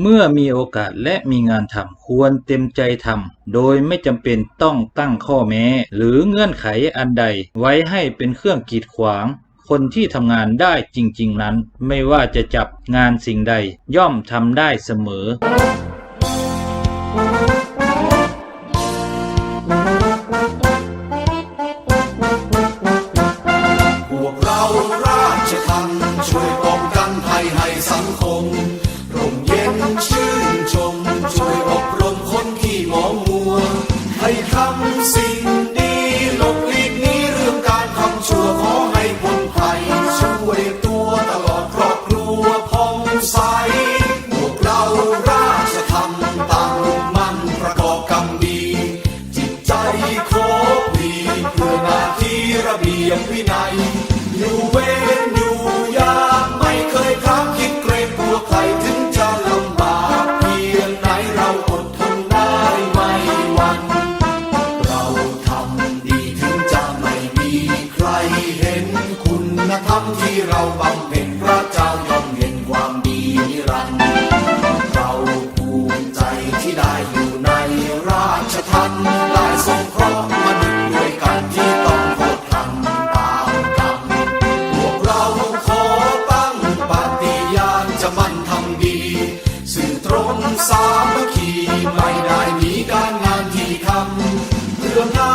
เมื่อมีโอกาสและมีงานทำควรเต็มใจทำโดยไม่จำเป็นต้องตั้งข้อแม้ หรือเงื่อนไขอันใดไว้ให้เป็นเครื่องกีดขวาง คนที่ทำงานได้จริง ๆ นั้น ไม่ว่าจะจับงานสิ่งใด ย่อมทำได้เสมอพวกเราราชทัณฑ์ช่วยป้องกันภัยให้สังคมร่มเย็น ชื่นชม ช่วยอบรมคนที่หมองมัว ให้ทำสิ่งดีหลบหลีกนี้เรื่องการทำชั่วขอให้พ้นภัยช่วยตัวตลอดครอบครัวผ่องใสพวกเราราชทัณฑ์ตั้งมั่นประกอบกรรมดี จิตใจโครบดีเพื่อหน้าที่ระเบียบวินัยำ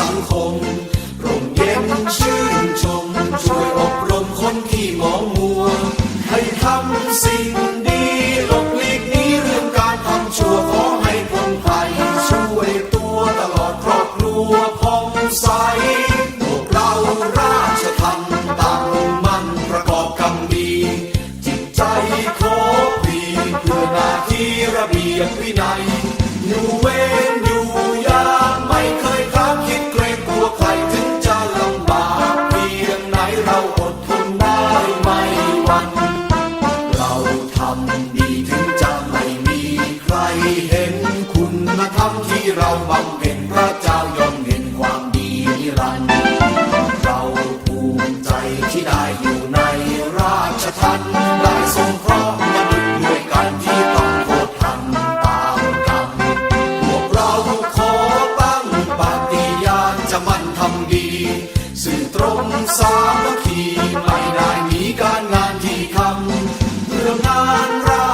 สังคมร่มเย็นชื่นชม ช่วยอบรมคนที่หมองมัว ให้ทำสิ่งดีหลบหลีกนี้เรื่องการทำชั่วขอให้พ้นภัยช่วยตัวตลอดครอบครัวผ่องใสพวกเราราชทัณฑ์ตั้งมั่นประกอบกรรมดี จิตใจขอพลีเพื่อน้าที่ระเบียบวินัย สามัคคีไม่ได้มีการงานที่ทำเรื่องงานรา